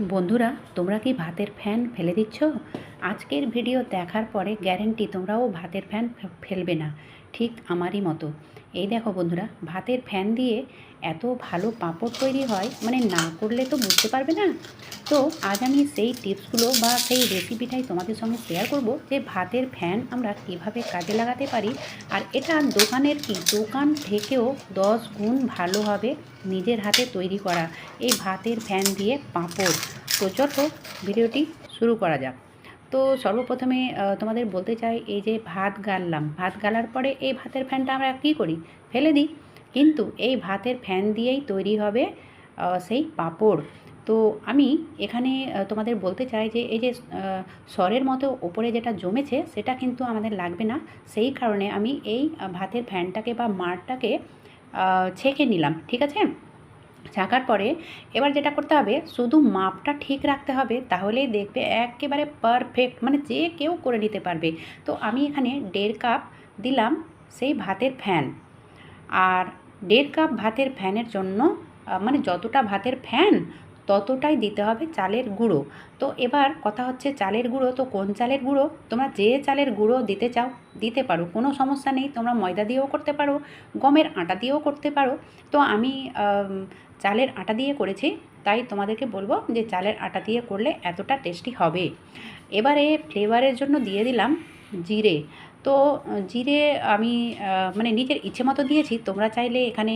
বন্ধুরা, তোমরা কি ভাতের ফ্যান ফেলে দিচ্ছ? আজকের ভিডিও দেখার পরে গ্যারেন্টি তোমরাও ভাতের ফ্যান ফেলবে না। ঠিক আমারই মতো। এই দেখো বন্ধুরা, ভাতের ফ্যান দিয়ে এত ভালো পাঁপড় তৈরি হয় মানে না করলে তো বুঝতে পারবে না। তো আজ আমি সেই টিপসগুলো বা সেই রেসিপিটাই তোমাদের সঙ্গে শেয়ার করব যে ভাতের ফ্যান আমরা কীভাবে কাজে লাগাতে পারি আর এটা দোকানের কি? দোকান থেকেও দশ গুণ ভালো হবে নিজের হাতে তৈরি করা এই ভাতের ফ্যান দিয়ে পাঁপড়। তো চলো ভিডিওটি শুরু করা যাক। তো সর্বপ্রথমে তোমাদের বলতে চাই এই যে ভাত গাললাম। ভাত গালার পরে এই ভাতের ফ্যানটা আমরা কী করি? ফেলে দিই। কিন্তু এই ভাতের ফ্যান দিয়েই তৈরি হবে সেই পাঁপড়। তো আমি এখানে তোমাদের বলতে চাই যে এই যে স্বরের মতো ওপরে যেটা জমেছে সেটা কিন্তু আমাদের লাগবে না। সেই কারণে আমি এই ভাতের ফ্যানটাকে বা মারটাকে ছেঁকে নিলাম, ঠিক আছে? ছাঁকার পরে এবার যেটা করতে হবে, শুধু মাপটা ঠিক রাখতে হবে, তাহলেই দেখবে একেবারে পারফেক্ট মানে যে কেউ করে নিতে পারবে। তো আমি এখানে দেড় কাপ দিলাম সেই ভাতের ফ্যান। আর দেড় কাপ ভাতের ফ্যানের জন্য মানে যতটা ভাতের ফ্যান ততটাই দিতে হবে চালের গুঁড়ো। তো এবার কথা হচ্ছে চালের গুঁড়ো, তো কোন চালের গুঁড়ো? তোমরা যে চালের গুঁড়ো দিতে চাও, দিতে পারো, কোনো সমস্যা নেই, তোমরা ময়দা দিয়েও করতে পারো, গমের আটা দিয়েও করতে পারো। তো আমি চালের আটা দিয়ে করেছি, তাই তোমাদেরকে বলব যে চালের আটা দিয়ে করলে এতটা টেস্টি হবে। এবারে ফ্লেভারের জন্য দিয়ে দিলাম জিরে। তো জিরে আমি মানে নিজের ইচ্ছে মতো দিয়েছি, তোমরা চাইলে এখানে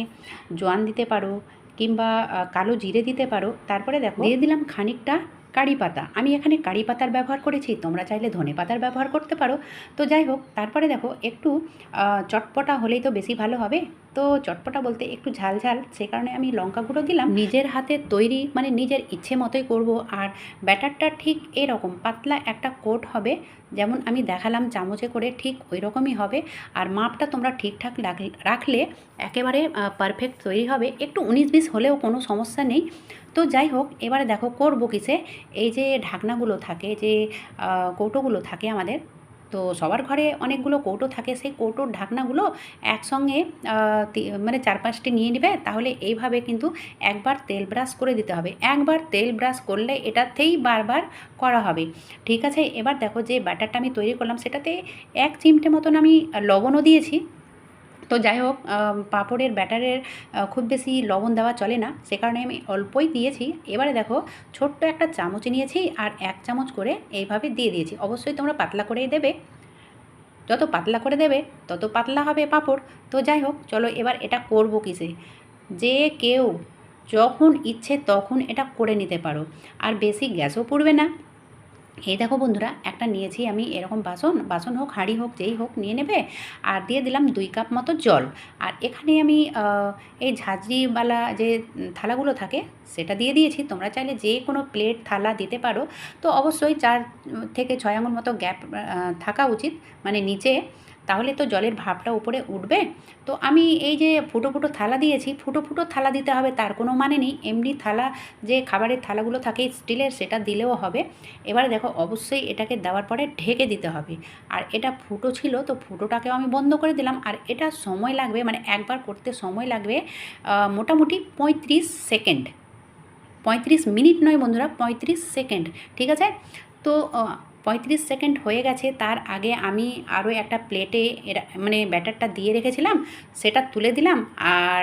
জোয়ান দিতে পারো কিংবা কালো জিরে দিতে পারো। তারপরে দেখো দিয়ে দিলাম খানিকটা কারি পাতা। আমি এখানে কারি পাতার ব্যবহার করেছি, তোমরা চাইলে ধনে পাতার ব্যবহার করতে পারো। তো যাই হোক, তারপরে দেখো, একটু চটপটা হলেই তো বেশি ভালো হবে। তো চটপটা বলতে একটু ঝাল ঝাল, সে কারণে আমি লঙ্কা গুঁড়ো দিলাম। নিজের হাতে তৈরি মানে নিজের ইচ্ছে মতোই করব। আর ব্যাটারটা ঠিক এরকম, পাতলা একটা কোট হবে। যেমন আমি দেখালাম চামচে করে ঠিক ওই রকমই হবে। আর মাপটা তোমরা ঠিকঠাক রাখলে একেবারে পারফেক্ট তৈরি হবে। একটু উনিশ বিশ হলেও কোনো সমস্যা নেই। তো যাই হোক, এবারে দেখো করব কিসে? এই যে ঢাকনাগুলো থাকে, যে কৌটোগুলো থাকে আমাদের, তো সবার ঘরে অনেকগুলো কৌটো থাকে। সেই কৌটোর ঢাকনাগুলো একসঙ্গে মানে চার পাঁচটি নিয়ে নেবে, তাহলে এইভাবে কিন্তু একবার তেল ব্রাশ করে দিতে হবে। একবার তেল ব্রাশ করলে এটাতেই বারবার করা হবে। ঠিক আছে? এবার দেখো যে ব্যাটারটা আমি তৈরি করলাম, সেটাতে এক চিমটে মতন আমি লবণও দিয়েছি। তো যাই হোক পাঁপড়ের ব্যাটারের খুব বেশি লবণ দেওয়া চলে না, সে কারণে আমি অল্পই দিয়েছি। এবারে দেখো, ছোট্ট একটা চামচ নিয়েছি আর এক চামচ করে এইভাবে দিয়ে দিয়েছি। অবশ্যই তোমরা পাতলা করেই দেবে। যত পাতলা করে দেবে, তত পাতলা হবে পাঁপড়। তো যাই হোক, চলো এবার এটা করব কিসে? যে কেউ যখন ইচ্ছে তখন এটা করে নিতে পারো। আর বেশি গ্যাসও পড়বে না। এই দেখো বন্ধুরা, একটা নিয়েছি আমি এরকম বাসন বাসন হোক, হাঁড়ি হোক, যেই হোক নিয়ে নেবে, আর দিয়ে দিলাম দুই কাপ মতো জল। আর এখানে আমি এই ঝাঁঝরিওয়ালা যে থালাগুলো থাকে, সেটা দিয়ে দিয়েছি। তোমরা চাইলে যে কোনো প্লেট, থালা দিতে পারো। তো অবশ্যই চার থেকে ছয় আঙুল মতো গ্যাপ থাকা উচিত। মানে নিচে তাহলে তো জলের ভাবটা উপরে উঠবে। তো আমি এই যে ফুটো ফুটো থালা দিয়েছি, ফুটো ফুটো থালা দিতে হবে তার কোনো মানে নেই। এমনি থালা, যে খাবারের থালাগুলো থাকে স্টিলের সেটা দিলেও হবে। এবারে দেখো অবশ্যই এটাকে দেওয়ার পরে ঢেকে দিতে হবে। আর এটা ফুটো ছিল তো ফুটোটাকেও আমি বন্ধ করে দিলাম। আর এটা সময় লাগবে মানে একবার করতে সময় লাগবে মোটামুটি পঁয়ত্রিশ সেকেন্ড। পঁয়ত্রিশ মিনিট নয় বন্ধুরা, পঁয়ত্রিশ সেকেন্ড, ঠিক আছে? তো পঁয়ত্রিশ সেকেন্ড হয়ে গেছে, তার আগে আমি আরও একটা প্লেটে এরা মানে ব্যাটারটা দিয়ে রেখেছিলাম, সেটা তুলে দিলাম আর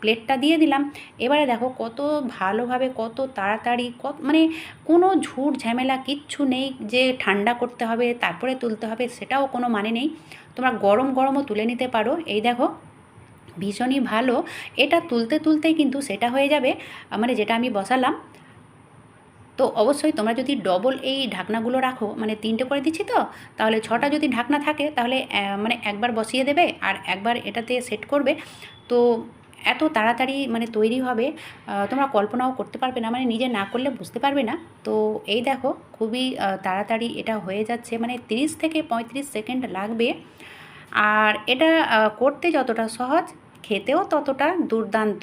প্লেটটা দিয়ে দিলাম। এবারে দেখো কত ভালোভাবে, কত তাড়াতাড়ি, কত মানে কোনো ঝুট ঝামেলা কিচ্ছু নেই যে ঠান্ডা করতে হবে, তারপরে তুলতে হবে, সেটাও কোনো মানে নেই। তোমরা গরম গরমও তুলে নিতে পারো। এই দেখো, ভীষণই ভালো। এটা তুলতে তুলতেই কিন্তু সেটা হয়ে যাবে। মানে যেটা আমি বসালাম তো অবশ্যই তোমরা যদি ডবল এই ঢাকনাগুলো রাখো মানে তিনটে করে দিচ্ছি তো, তাহলে ছটা যদি ঢাকনা থাকে, তাহলে মানে একবার বসিয়ে দেবে আর একবার এটাতে সেট করবে। তো এত তাড়াতাড়ি মানে তৈরি হবে তোমরা কল্পনাও করতে পারবে না মানে নিজে না করলে বুঝতে পারবে না। তো এই দেখো, খুবই তাড়াতাড়ি এটা হয়ে যাচ্ছে মানে 30 থেকে পঁয়ত্রিশ সেকেন্ড লাগবে। আর এটা করতে যতটা সহজ, খেতেও ততটা দুর্দান্ত।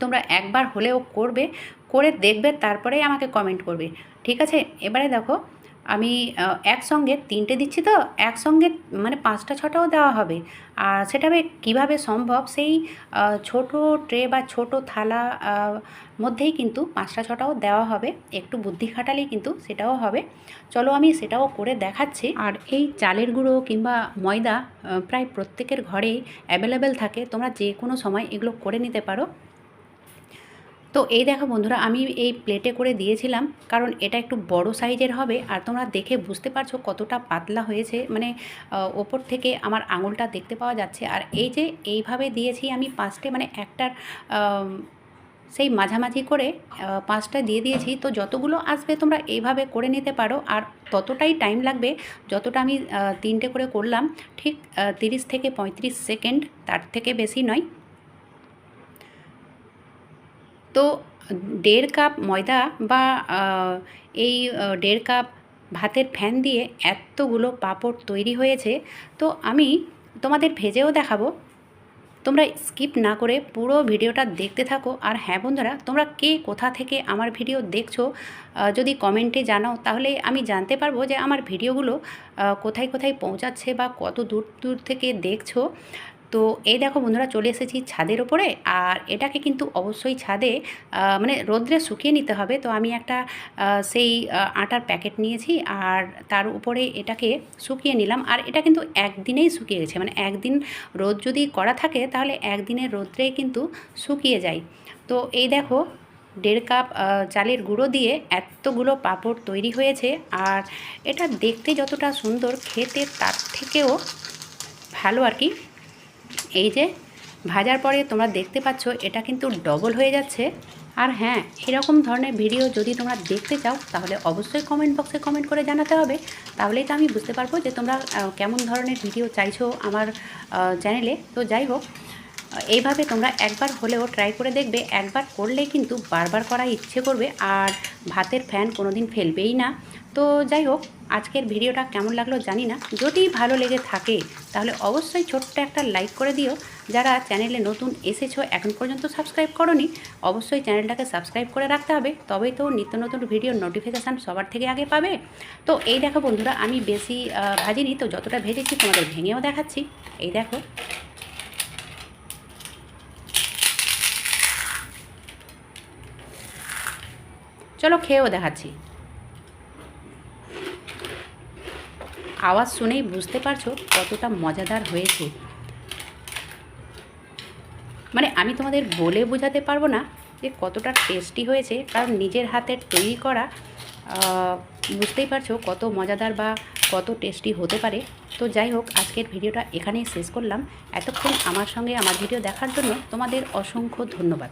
তোমরা একবার হলেও করবে করে দেখবে, তারপরেই আমাকে কমেন্ট করবে। ঠিক আছে? এবারে দেখো, আমি একসঙ্গে তিনটে দিচ্ছি তো, একসঙ্গে মানে পাঁচটা, ছটাও দেওয়া হবে। আর সেটা কীভাবে সম্ভব? সেই ছোট ট্রে বা ছোট থালা মধ্যেই কিন্তু পাঁচটা, ছটাও দেওয়া হবে। একটু বুদ্ধি খাটালেই কিন্তু সেটাও হবে। চলো আমি সেটাও করে দেখাচ্ছি। আর এই চালের গুঁড়ো কিংবা ময়দা প্রায় প্রত্যেকের ঘরেই অ্যাভেলেবেল থাকে। তোমরা যে কোনো সময় এগুলো করে নিতে পারো। তো এই দেখো বন্ধুরা, আমি এই প্লেটে করে দিয়েছিলাম, কারণ এটা একটু বড় সাইজের হবে, আর তোমরা দেখে বুঝতে পারছ কতটা পাতলা হয়েছে। মানে ওপর থেকে আমার আঙুলটা দেখতে পাওয়া যাচ্ছে, আর এই যে এইভাবে দিয়েছি আমি পাঁচটে মানে একটার সেই মাঝামাঝি করে পাঁচটা দিয়ে দিয়েছি। তো যতগুলো আসবে তোমরা এইভাবে করে নিতে পারো, আর ততটাই টাইম লাগবে যতটা আমি তিনটে করে করলাম। ঠিক তিরিশ থেকে পঁয়ত্রিশ সেকেন্ড তার থেকে বেশি নয়। তো দেড় কাপ ময়দা বা এই দেড় কাপ ভাতের ফ্যান দিয়ে এতগুলো পাঁপড় তৈরি হয়েছে। তো আমি তোমাদের ভেজেও দেখাবো। তোমরা স্কিপ না করে পুরো ভিডিওটা দেখতে থাকো। আর হ্যাঁ বন্ধুরা, তোমরা কে কোথা থেকে আমার ভিডিও দেখছ যদি কমেন্টে জানাও, তাহলে আমি জানতে পারব যে আমার ভিডিওগুলো কোথায় কোথায় পৌঁছাচ্ছে বা কত দূর দূর থেকে দেখছ। তো এই দেখো বন্ধুরা চলে এসেছি ছাদের ওপরে, আর এটাকে কিন্তু অবশ্যই ছাদে মানে রোদ্রে শুকিয়ে নিতে হবে। তো আমি একটা সেই আটার প্যাকেট নিয়েছি, আর তার উপরে এটাকে শুকিয়ে নিলাম। আর এটা কিন্তু একদিনেই শুকিয়ে গেছে মানে একদিন রোদ যদি করা থাকে, তাহলে একদিনের রোদ্রে কিন্তু শুকিয়ে যায়। তো এই দেখো, দেড় কাপ চালের গুঁড়ো দিয়ে এতগুলো পাঁপড় তৈরি হয়েছে, আর এটা দেখতে যতটা সুন্দর, খেতে তার থেকেও ভালো আর কি। এই যে ভাজার পরে তোমরা দেখতে পাচ্ছ, এটা কিন্তু ডবল হয়ে যাচ্ছে। আর হ্যাঁ এরকম ধরনের ভিডিও যদি তোমরা দেখতে চাও, তাহলে অবশ্যই কমেন্ট বক্সে কমেন্ট করে জানাতে হবে। তাহলেই তো আমি বুঝতে পারব যে তোমরা কেমন ধরনের ভিডিও চাইছো আমার চ্যানেলে তো যাই হোক এইভাবে তোমরা একবার হলেও ট্রাই করে দেখবে, একবার করলে কিন্তু বারবার করা ইচ্ছে করবে আর ভাতের ফ্যান কোনো দিন ফেলবেই না। তো যাই হোক, আজকের ভিডিওটা কেমন লাগল জানি না। যদি ভালো লেগে থাকে, তাহলে অবশ্যই ছোট্ট একটা লাইক করে দিও। যারা চ্যানেলে নতুন এসেছ, এখন পর্যন্ত সাবস্ক্রাইব করনি, অবশ্যই চ্যানেলটাকে সাবস্ক্রাইব করে রাখতে হবে। তবেই তো নিত্য নতুন ভিডিওর নোটিফিকেশান সবার থেকে আগে পাবে। তো এই দেখো বন্ধুরা, আমি বেশি ভাজিনি, তো যতটা ভেজেছি তোমাদের ভেঙেও দেখাচ্ছি। এই দেখো। চলো খেয়েও দেখাচ্ছি। আওয়াজ শুনেই বুঝতে পারছ কতটা মজাদার হয়েছে। মানে আমি তোমাদের বলে বোঝাতে পারব না যে কতটা টেস্টি হয়েছে, কারণ নিজের হাতের তৈরি করা বুঝতেই পারছ কত মজাদার বা কত টেস্টি হতে পারে। তো যাই হোক, আজকের ভিডিওটা এখানেই শেষ করলাম। এতক্ষণ আমার সঙ্গে আমার ভিডিও দেখার জন্য তোমাদের অসংখ্য ধন্যবাদ।